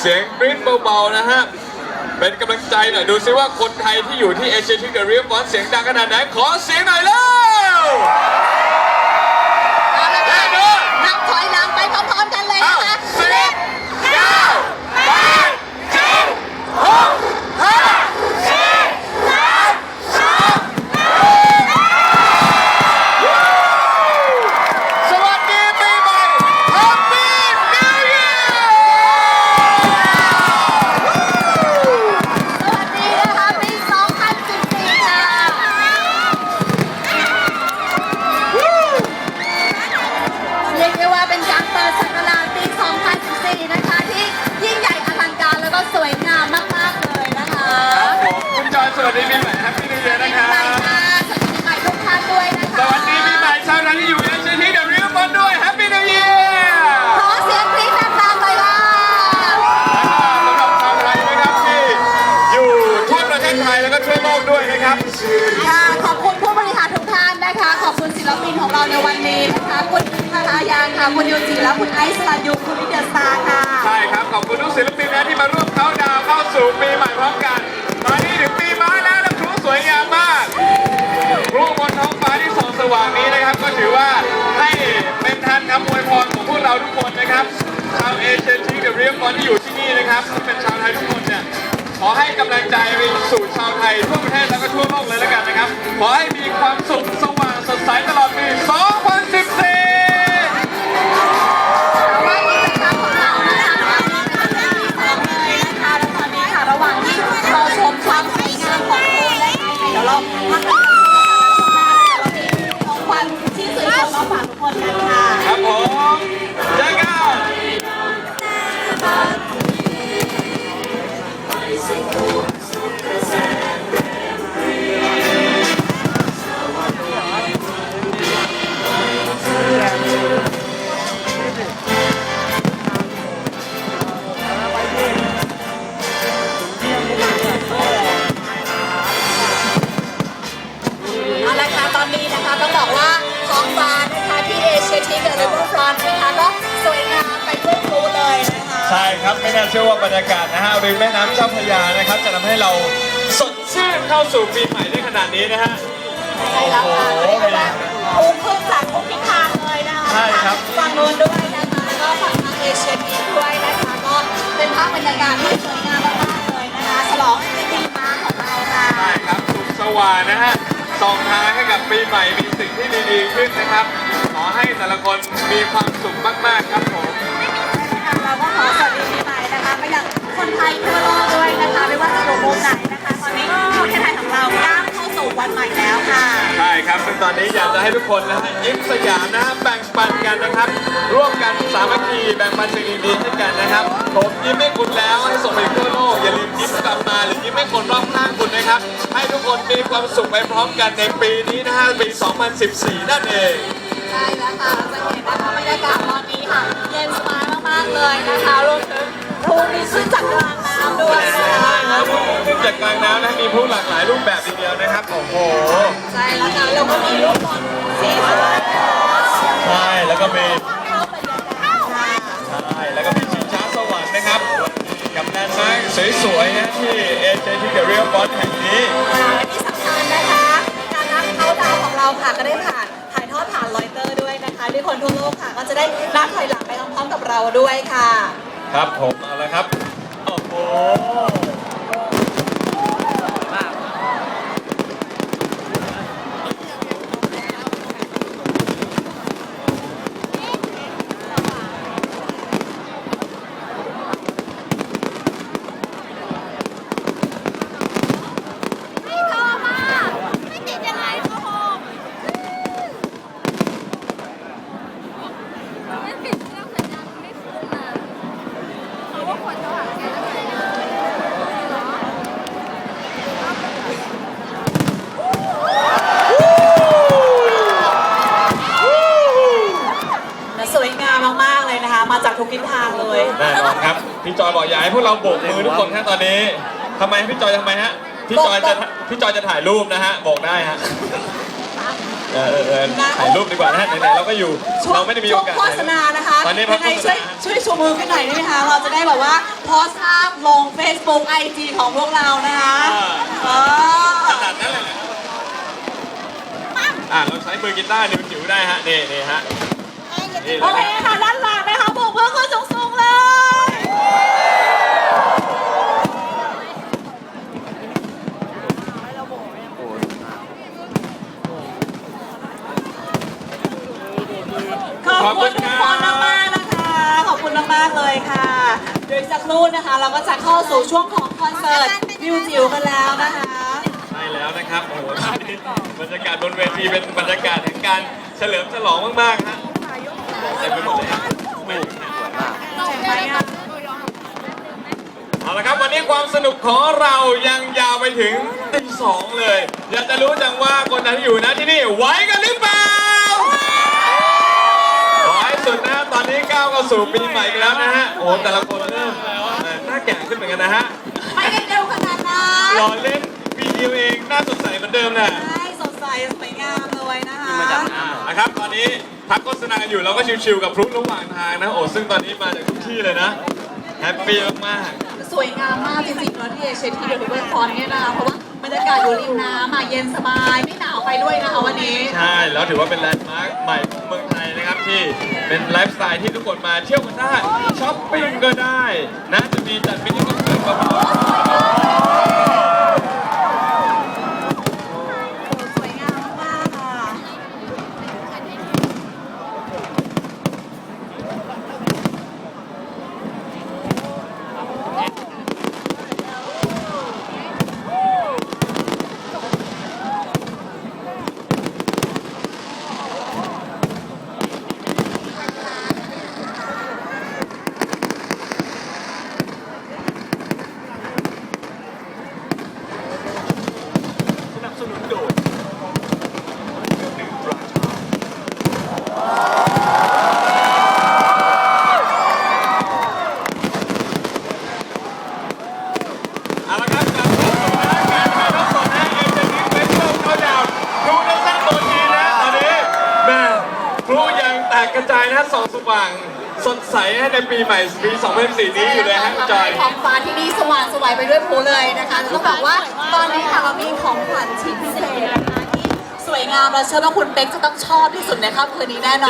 เสียงกรี๊ดเบาๆนะฮะ เป็นกำลังใจหน่อย ดูซิว่าคนไทยที่อยู่ที่เอเชียทีเกอะเรียบอนเสียงดังขนาดไหน ขอเสียงหน่อยเร็ว ค่ะขอบคุณผู้บริหารทุกท่านนะคะ ขอบคุณศิลปินของเราในวันนี้นะคะคุณทาายางค่ะคุณยูจีและคุณไอซ์สลันยูคุณลิเดียสตาร์ค่ะใช่ครับ ขอบคุณทุกศิลปินนะที่มาร่วมเข้าดาวเข้าสู่ปีใหม่พร้อมกัน ตอนนี้ถึงปีม้าแล้วและพลุสวยงามมากพลุบนท้องฟ้าที่สองสว่างนี้นะครับ ก็ถือว่าให้เป็นทันคำอวยพรของพวกเราทุกคนนะครับชาวเอเชียทีเดอะเรียบอนที่อยู่ ให้กำลังใจไปสู่ชาวไทยทั่วประเทศแล้วก็ทั่วโลกเลยแล้วกันนะครับ ขอให้มีความสุขสว่างสดใสตลอดปีสอง ไม่น่าเชื่อว่าบรรยากาศนะฮะริมแม่น้ำเจ้าพระยานะครับ จะทำให้เราสดชื่นเข้าสู่ปีใหม่ได้ขนาดนี้นะฮะ ใช่แล้วค่ะเรียกได้ว่าพุ่งขึ้นจากทุกทิศทางเลยนะคะใช่ครับ ฝั่งนู้นด้วยนะคะแล้วก็ฝั่งทางเอเชียทีด้วยนะคะก็เป็นภาพบรรยากาศที่สวยงามมากๆเลยนะคะฉลองปีม้าของเราค่ะ ใช่ครับสุขสว่างนะฮะส่องทางให้กับปีใหม่มีสิ่งที่ดีๆขึ้นนะครับ ขอให้แต่ละคนมีความสุขมากๆครับผม คนไทยทั่วโลกด้วยนะคะไม่ว่าจะอยู่มุมไหนนะคะตอนนี้ประเทศไทยของเราก้าวเข้าสู่วันใหม่แล้วค่ะ ใช่ครับซึ่งตอนนี้อยากจะให้ทุกคนนะฮะยิ้มสยามนะฮะแบ่งปันกันนะครับ ร่วมกันสามัคคีแบ่งปันสิ่งดีๆให้กันนะครับ ผมยิ้มให้คุณแล้วให้ส่งไปทั่วโลกอย่าลืมยิ้มกลับมาหรือยิ้มให้คนรอบข้างคุณนะครับ ให้ทุกคนมีความสุขไปพร้อมกันในปีนี้นะฮะปี 2014 นั่นเอง ใช่แล้วค่ะจะเห็นนะคะบรรยากาศตอนนี้ค่ะ เย็นสบายมากๆเลยนะคะรวมถึงพรุ่งนี้ขึ้นจากกลางน้ำด้วยนะคะขึ้นจากกลางน้ำนะมีผู้หลากหลายรูปแบบทีเดียวนะครับ โอ้โห ใช่แล้วค่ะแล้วก็มีลูกบอลสีฟ้าใช่ แล้วก็มีเข้าบรรยากาศค่ะใช่แล้วก็มีชิงช้าสวรรค์นะครับ กับแลนด์มาร์คสวยๆนะที่เอเจที่เดอะเรียลบอสแห่งนี้ เราด้วยค่ะ ครับผมเอาละครับ โอ้โห ไม่โทรมาไม่ติดยังไงโทรไม่ติดเครื่องสัญญาณไม่ขึ้นอะเขาว่าคนจะหาแกแล้วไงเหรอ สวยงามมากๆเลยนะคะ มาจาก ทุกทิศทางเลยแน่นอนครับ พี่จอยบอกอยากให้พวกเราโบกมือทุกคนฮะตอนนี้ทำไมพี่จอยทำไมฮะ พี่จอยจะพี่จอยจะถ่ายรูปนะฮะบอกได้ฮะ เออเออเออถ่ายรูปดีกว่านะฮะไหนๆเราก็อยู่ช่วงเราไม่ได้มีโอกาสช่วงโฆษณานะคะตอนนี้พักยังไงโฆษช่วยณาช่วยชูมือขึ้นหน่อยได้ไหมคะ เราจะได้แบบว่าโพสต์ภาพลง Facebook IG ของพวกเรานะคะเอขอนาดนั้นเลยเหรออะเราใช้มือกีตาร์นิ้วจิ๋วได้ฮะนี่นี่ฮะนี่เลโอยเคค่ะด้านหลัง นะคะโบกมือขึ้นสูงๆเลย ขอบคุณทุกคนมากๆนะคะ ขอบคุณมากๆเลยค่ะ เดี๋ยวอีกสักครู่นะคะ เราก็จะเข้าสู่ช่วงของคอนเสิร์ตมิวจิ๋วกันแล้วนะคะ ใช่แล้วนะครับ โอ้โหตอนนี้บรรยากาศบนเวทีเป็นบรรยากาศแห่งการเฉลิมฉลองมากๆฮะเต็มไปหมดเลยฮะไม่ถึงนะใช่ ไหมอะเอาละครับวันนี้ความสนุกของเรายังยาวไปถึงตีสองเลย อยากจะรู้จังว่าคนที่อยู่นะที่นี่ไหวกันหรือเปล่าขอให้สุดนะตอนนี้ก้าวเข้าสู่ปีใหม่กันแล้วนะฮะโอ้แต่ละคนเริ่มเอ่อหน้าแก่ขึ้นเหมือนกันนะฮะไม่ได้เร็วขนาดนั้นรอเล่นปีเดียวเองหน้าสดใสเหมือนเดิมน่ะใช่สดใสสวยงามเลยนะคะนะครับตอนนี้ พักโฆษณากันอยู่เราก็ชิวๆกับพลุระหว่างทางนะโอ้ซึ่งตอนนี้มาจากทุกที่เลยนะแฮปปี้มากๆสวยงามมากจริงๆแล้วที่เอเชียที่เดอะเวอร์คอนเนี่ยนะคะเพราะว่าบรรยากาศอยู่ริมน้ำอะเย็นสบายไม่หนาวไปด้วยนะคะวันนี้ใช่แล้วถือว่าเป็นแลนด์มาร์คใหม่ของเมืองไทยนะครับที่เป็นไลฟ์สไตล์ที่ทุกคนมาเที่ยวกันได้ช้อปปิ้งก็ได้นะจะมีจัดมินิคอนเสิร์ตก็มีสวยงามมากๆค่ะ สนับสนุนโดยหนึ่งตราชาเอาละครับกลับเข้าสู่รายการถ่ายทอดสดนะเอ็มจะนิ่งเป็นช่วงเขาดาวน์ครูนักสร้างตัวจีนนะตอนนี้แม่ครูยังแตกกระจายนะส่องส ว่างสดใสให้ในปีใหม่ปี2014นี้อยู่เลยฮะคุณจอย ท้องฟ้าที่นี่สว่างสวยไปด้วยพลุเลยนะคะต้องบอกว่าตอนนี้ค่ะเรามีของขวัญชิ้นพิเศษนะคะที่สวยงามและเชื่อว่าคุณเป๊กจะต้องชอบที่สุดในค่ำคืนนี้แน่นอน